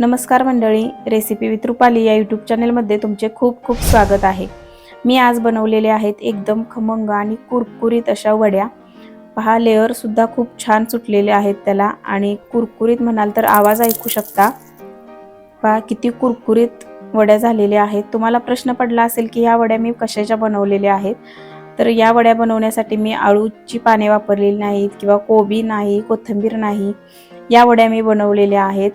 नमस्कार मंडळी recipe with Rupali या यूट्यूब चॅनलमध्ये तुमचे खूप खूप स्वागत आहे. मी आज बनवलेले आहेत एकदम खमंग आणि कुरकुरीत अशा वड्या. पहा लेअरसुद्धा खूप छान सुटलेले आहेत त्याला आणि कुरकुरीत म्हणाल तर आवाज ऐकू शकता. पहा किती कुरकुरीत वड्या झालेल्या आहेत. तुम्हाला प्रश्न पडला असेल की ह्या वड्या मी कशाच्या बनवलेल्या आहेत? तर या वड्या बनवण्यासाठी मी आळूची पाने वापरलेली नाहीत किंवा कोबी नाही कोथिंबीर नाही. या वड्या मी बनवलेल्या आहेत.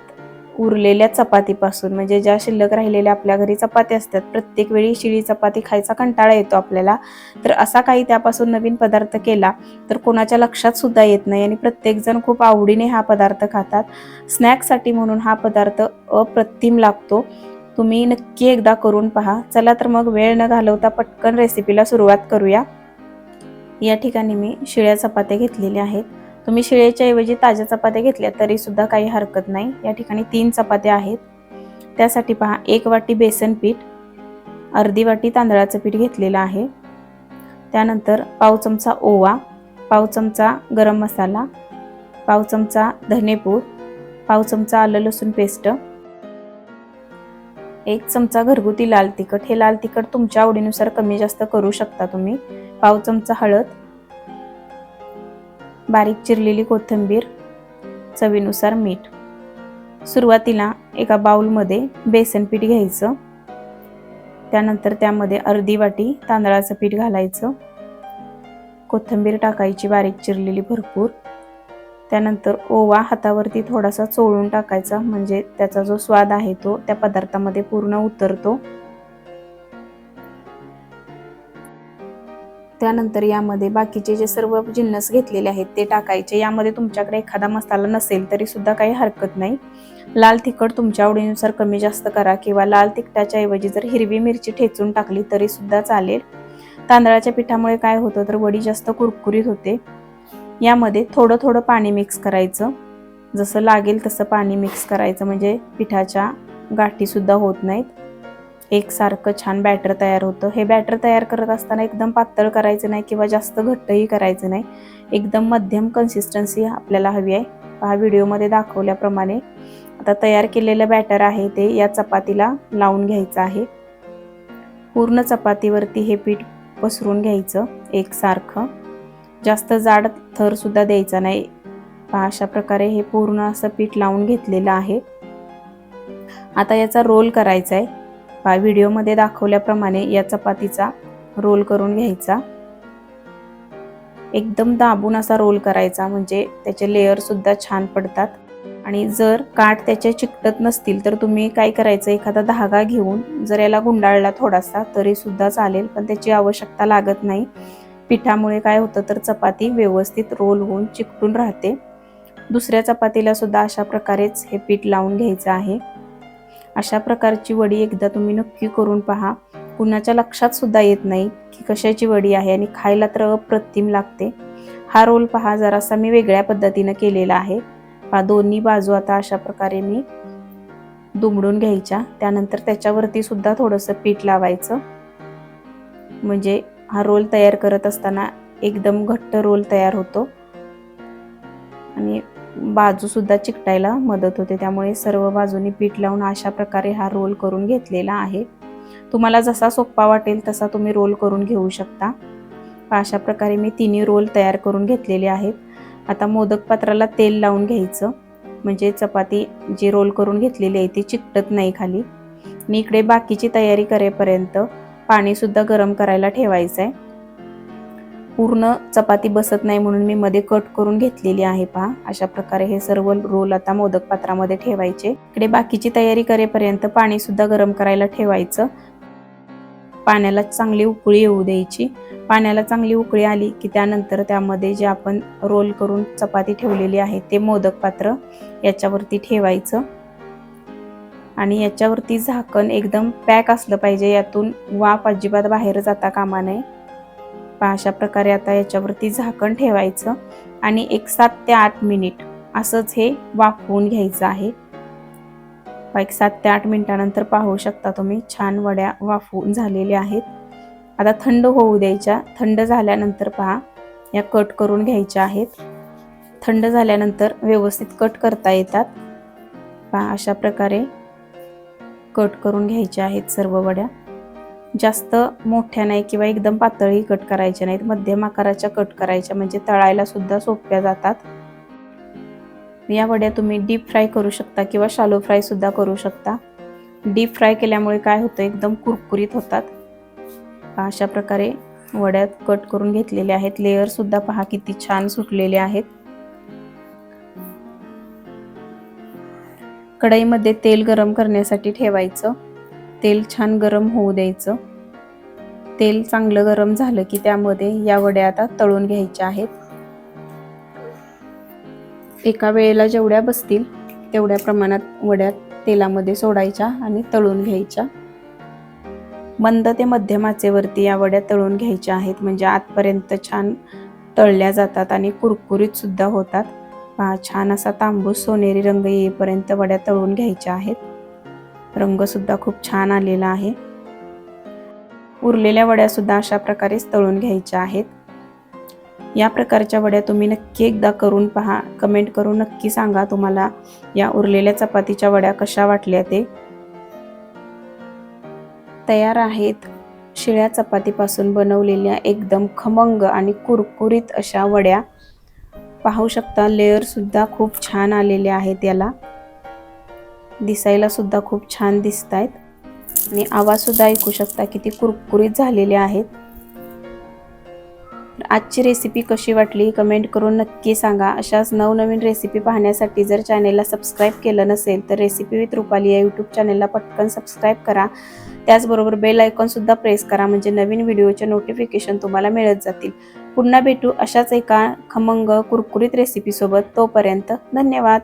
उरलेल्या चपातीपासून म्हणजे ज्या शिल्लक राहिलेल्या आपल्या घरी चपाती असतात प्रत्येक वेळी शिळी चपाती खायचा कंटाळा येतो आपल्याला. तर असा काही त्यापासून नवीन पदार्थ केला तर कोणाच्या लक्षात सुद्धा येत नाही आणि प्रत्येकजण खूप आवडीने हा पदार्थ खातात. स्नॅक्ससाठी म्हणून हा पदार्थ अप्रतिम लागतो. तुम्ही नक्की एकदा करून पहा. चला तर मग वेळ न घालवता पटकन रेसिपीला सुरुवात करूया. या ठिकाणी मी शिळ्या चपात्या घेतलेल्या आहेत. तुम्ही शिळेच्या ऐवजी ताज्या चपात्या घेतल्या तरी सुद्धा काही हरकत नाही. या ठिकाणी तीन चपात्या आहेत. त्यासाठी पहा एक वाटी बेसन पीठ अर्धी वाटी तांदळाचं पीठ घेतलेलं आहे. त्यानंतर पाव चमचा ओवा पाव चमचा गरम मसाला पाव चमचा धनेपूड पाव चमचा आलं लसूण पेस्ट एक चमचा घरगुती लाल तिखट. हे लाल तिखट तुमच्या आवडीनुसार कमी जास्त करू शकता तुम्ही. पाव चमचा हळद बारीक चिरलेली कोथिंबीर चवीनुसार मीठ. सुरुवातीला एका बाउलमध्ये बेसन पीठ घ्यायचं. त्यानंतर त्यामध्ये अर्धी वाटी तांदळाचं पीठ घालायचं. कोथिंबीर टाकायची बारीक चिरलेली भरपूर. त्यानंतर ओवा हातावरती थोडासा चोळून टाकायचा म्हणजे त्याचा जो स्वाद आहे तो त्या पदार्थामध्ये पूर्ण उतरतो. त्यानंतर यामध्ये बाकीचे जे सर्व जिन्नस घेतलेले आहेत ते टाकायचे. यामध्ये तुमच्याकडे एखादा मसाला नसेल तरी सुद्धा काही हरकत नाही. लाल तिखट तुमच्या आवडीनुसार कमी जास्त करा किंवा लाल तिखटाच्या ऐवजी जर हिरवी मिरची ठेचून टाकली तरी सुद्धा चालेल. तांदळाच्या पिठामुळे काय होतं तर वडी जास्त कुरकुरीत होते. यामध्ये थोडं थोडं पाणी मिक्स करायचं. जसं लागेल तसं पाणी मिक्स करायचं. म्हणजे पिठाच्या गाठीसुद्धा होत नाहीत. एकसारखं छान बॅटर तयार होतं. हे बॅटर तयार करत असताना एकदम पातळ करायचं नाही किंवा जास्त घट्टही करायचं नाही. एकदम मध्यम कन्सिस्टन्सी आपल्याला हवी आहे. हा व्हिडिओमध्ये दाखवल्याप्रमाणे आता तयार केलेलं बॅटर आहे ते या चपातीला लावून घ्यायचं आहे. पूर्ण चपातीवरती हे पीठ पसरून घ्यायचं एकसारखं. जास्त जाड थरसुद्धा द्यायचा नाही. अशा प्रकारे हे पूर्ण असं पीठ लावून घेतलेलं आहे. आता याचा रोल करायचा आहे. पहा व्हिडिओमध्ये दाखवल्याप्रमाणे या चपातीचा रोल करून घ्यायचा. एकदम दाबून असा रोल करायचा म्हणजे त्याचे लेअरसुद्धा छान पडतात. आणि जर काठ त्याचे चिकटत नसतील तर तुम्ही काय करायचं एखादा धागा घेऊन जर याला गुंडाळला थोडासा तरीसुद्धा चालेल पण त्याची आवश्यकता लागत नाही. पिठामुळे काय होतं तर चपाती व्यवस्थित रोल होऊन चिकटून राहते. दुसऱ्या चपातीला सुद्धा अशा प्रकारेच हे पीठ लावून घ्यायचं आहे. अशा प्रकारची वडी एकदा तुम्ही नक्की करून पहा. कुणाच्या लक्षात सुद्धा येत नाही की कशाची वडी आहे आणि खायला तर अप्रतिम लागते. हा रोल पहा जरासा मी वेगळ्या पद्धतीनं केलेला आहे. पहा दोन्ही बाजू आता अशा प्रकारे मी दुमडून घ्यायच्या. त्यानंतर त्याच्यावरती सुद्धा थोडंसं पीठ लावायचं. म्हणजे हा रोल तयार करत असताना एकदम घट्ट रोल तयार होतो. आणि बाजूसुद्धा चिकटायला मदत होते. त्यामुळे सर्व बाजूनी पीठ लावून अशा प्रकारे हा रोल करून घेतलेला आहे. तुम्हाला जसा सोप्पा वाटेल तसा तुम्ही रोल करून घेऊ शकता. अशा प्रकारे मी तिन्ही रोल तयार करून घेतलेले आहेत. आता मोदक पात्राला तेल लावून घ्यायचं. म्हणजे चपाती जी रोल करून घेतलेली आहे ती चिकटत नाही खाली. मी इकडे बाकीची तयारी करेपर्यंत पाणीसुद्धा गरम करायला ठेवायचं आहे पूर्ण चपाती बसत नाही म्हणून मी मध्ये कट करून घेतलेली आहे पहा. अशा प्रकारे हे सर्व रोल आता मोदक पात्रामध्ये ठेवायचे. इकडे बाकीची तयारी करेपर्यंत पाणी सुद्धा गरम करायला ठेवायचं. पाण्याला चांगली उकळी येऊ द्यायची. पाण्याला चांगली उकळी आली की त्यानंतर त्यामध्ये जे आपण रोल करून चपाती ठेवलेली आहे ते मोदक पात्र याच्यावरती ठेवायचं. आणि याच्यावरती झाकण एकदम पॅक असलं पाहिजे यातून वाफ अजिबात बाहेर जाता कामा नये. पहा अशा प्रकारे आता याच्यावरती झाकण ठेवायचं आणि एक सात ते आठ मिनिट असंच हे वाफवून घ्यायचं आहे. एक सात ते आठ मिनिटानंतर पाहू शकता तुम्ही छान वड्या वाफवून झालेल्या आहेत. आता थंड होऊ द्यायच्या थंड झाल्यानंतर पहा या कट करून घ्यायच्या आहेत. थंड झाल्यानंतर व्यवस्थित कट करता येतात. पहा अशा प्रकारे कट करून घ्यायच्या आहेत सर्व वड्या. जास्त मोठ्या नाही किंवा एकदम पातळही कट करायच्या नाहीत. मध्यम आकाराच्या कट करायच्या. म्हणजे तळायला सुद्धा सोप्या जातात. या वड्या तुम्ही डीप फ्राय करू शकता किंवा शालो फ्राय सुद्धा करू शकता. डीप फ्राय केल्यामुळे काय होतं? एकदम कुरकुरीत होतात. अशा प्रकारे वड्यात कट करून घेतलेले आहेत. लेअर सुद्धा पहा किती छान सुटलेले आहेत. कढईमध्ये तेल गरम करण्यासाठी ठेवायचं. तेल छान गरम होऊ द्यायचं. तेल चांगलं गरम झालं की त्यामध्ये या वड्या आता तळून घ्यायच्या आहेत. एका वेळेला जेवढ्या बसतील तेवढ्या प्रमाणात वड्या तेलामध्ये सोडायच्या आणि तळून घ्यायच्या. मंद ते मध्यम आचेवरती या वड्या तळून घ्यायच्या आहेत म्हणजे आतपर्यंत छान तळल्या जातात आणि कुरकुरीत सुद्धा होतात. छान असा तांबूस सोनेरी रंग येईपर्यंत वड्या तळून घ्यायच्या आहेत. रंगसुद्धा खूप छान आलेला आहे. उरलेल्या वड्या सुद्धा अशा प्रकारेच तळून घ्यायच्या आहेत. या प्रकारच्या वड्या तुम्ही नक्की एकदा करून पहा. कमेंट करून नक्की सांगा तुम्हाला या उरलेल्या चपातीच्या वड्या कशा वाटल्या ते. तयार आहेत. शिळ्या चपातीपासून बनवलेल्या एकदम खमंग आणि कुरकुरीत अशा वड्या. पाहू शकता लेअरसुद्धा खूप छान आलेल्या आहेत याला. दिसायला सुद्धा खूप छान दिसत आहेत आणि आवाज सुद्धा ऐकू शकता किती कुरकुरीत झालेले आहेत. आजची रेसिपी कशी वाटली कमेंट करून नक्की सांगा. अशाच नवनवीन रेसिपी पाहण्यासाठी जर चॅनेलला सबस्क्राईब केलं नसेल तर रेसिपी विथ रुपाली या यूट्यूब चॅनेलला पटकन सबस्क्राईब करा. त्याचबरोबर बेल आयकॉनसुद्धा प्रेस करा म्हणजे नवीन व्हिडिओचे नोटिफिकेशन तुम्हाला मिळत जातील. पुन्हा भेटू अशाच एका खमंग कुरकुरीत रेसिपीसोबत तोपर्यंत धन्यवाद.